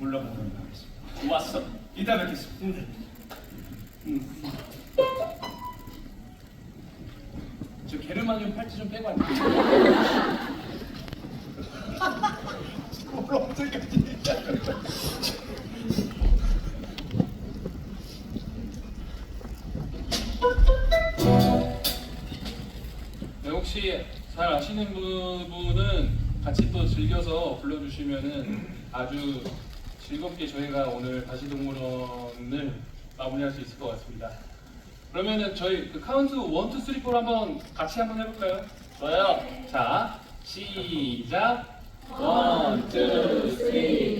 올라가도록 하겠습니다. 왔어. 이따 뵙겠습니다. 네. 음. 저 게르마늄 팔찌 좀 빼고 왔는데. 올라오까지 네, 혹시 잘 아시는 분은 같이 또 즐겨서 불러주시면은 아주 즐겁게 저희가 오늘 다시 동물원을 마무리할 수 있을 것 같습니다. 그러면은 저희 그 카운트 1, 2, 3, 4 한번 같이 한번 해볼까요? 좋아요. 자, 시작. 1, 2, 3,